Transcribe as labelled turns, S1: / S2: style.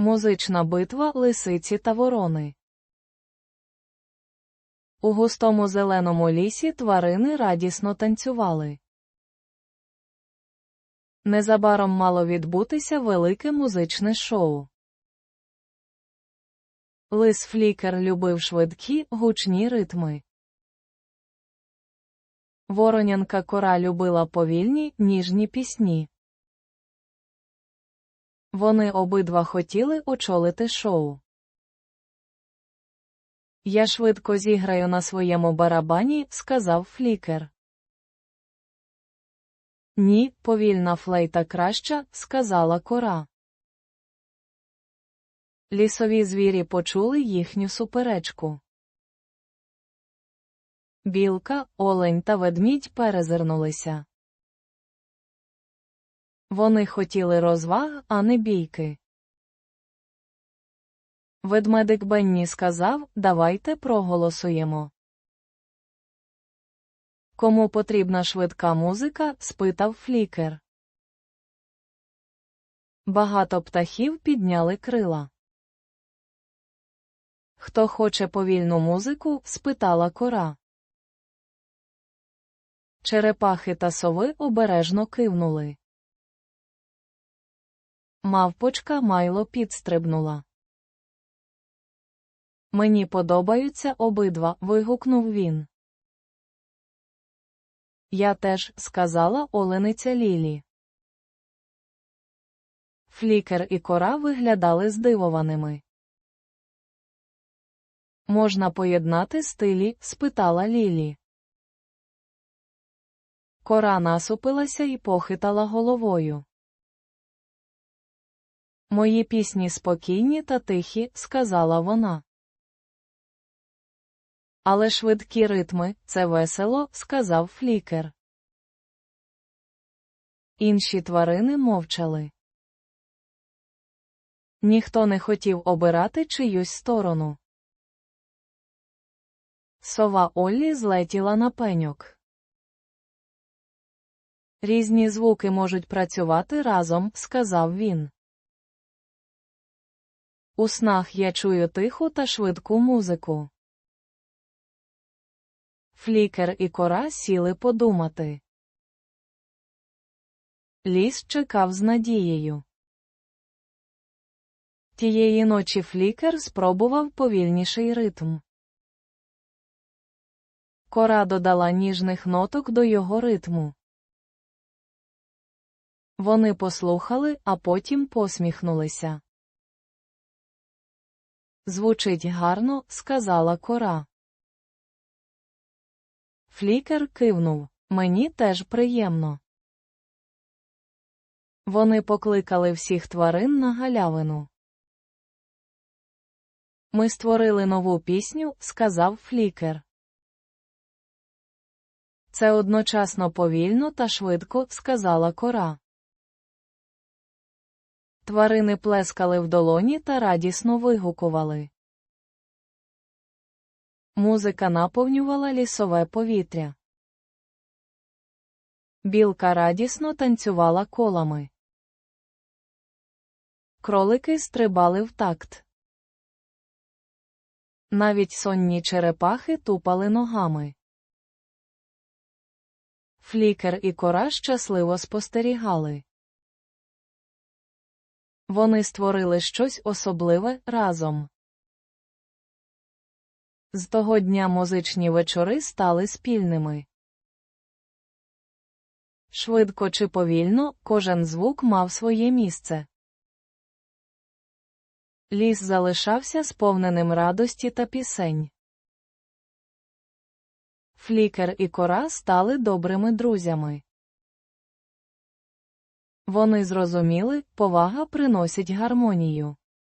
S1: Музична битва лисиці та ворони. У густому зеленому лісі тварини радісно танцювали. Незабаром мало відбутися велике музичне шоу. Лис Флікер любив швидкі, гучні ритми. Воронянка кора любила повільні, ніжні пісні. Вони обидва хотіли очолити шоу. Я швидко зіграю на своєму барабані, сказав Флікер. Ні, повільна флейта краща, сказала кора. Лісові звірі почули їхню суперечку. Білка, олень та ведмідь перезирнулися. Вони хотіли розваг, а не бійки. Ведмедик Бенні сказав, давайте проголосуємо. Кому потрібна швидка музика? спитав флікер. Багато птахів підняли крила. Хто хоче повільну музику? спитала кора. Черепахи та сови обережно кивнули. Мавпочка майло підстрибнула. Мені подобаються обидва. вигукнув він. Я теж, сказала олениця Лілі. Флікер і кора виглядали здивованими. Можна поєднати стилі? спитала Лілі. Кора насупилася і похитала головою. Мої пісні спокійні та тихі, сказала вона. Але швидкі ритми це весело, сказав флікер. Інші тварини мовчали. Ніхто не хотів обирати чиюсь сторону. Сова Оллі злетіла на пеньок. Різні звуки можуть працювати разом, сказав він. У снах я чую тиху та швидку музику. Флікер і кора сіли подумати. Ліс чекав з надією. Тієї ночі флікер спробував повільніший ритм. Кора додала ніжних ноток до його ритму. Вони послухали, а потім посміхнулися. Звучить гарно, сказала кора. Флікер кивнув. Мені теж приємно. Вони покликали всіх тварин на галявину. Ми створили нову пісню, сказав Флікер. Це одночасно повільно та швидко, сказала кора. Тварини плескали в долоні та радісно вигукували. Музика наповнювала лісове повітря. Білка радісно танцювала колами. Кролики стрибали в такт. Навіть сонні черепахи тупали ногами. Флікер і кора щасливо спостерігали. Вони створили щось особливе разом. З того дня музичні вечори стали спільними. Швидко чи повільно, кожен звук мав своє місце. Ліс залишався сповненим радості та пісень. Флікер і кора стали добрими друзями. Вони зрозуміли, повага приносить гармонію.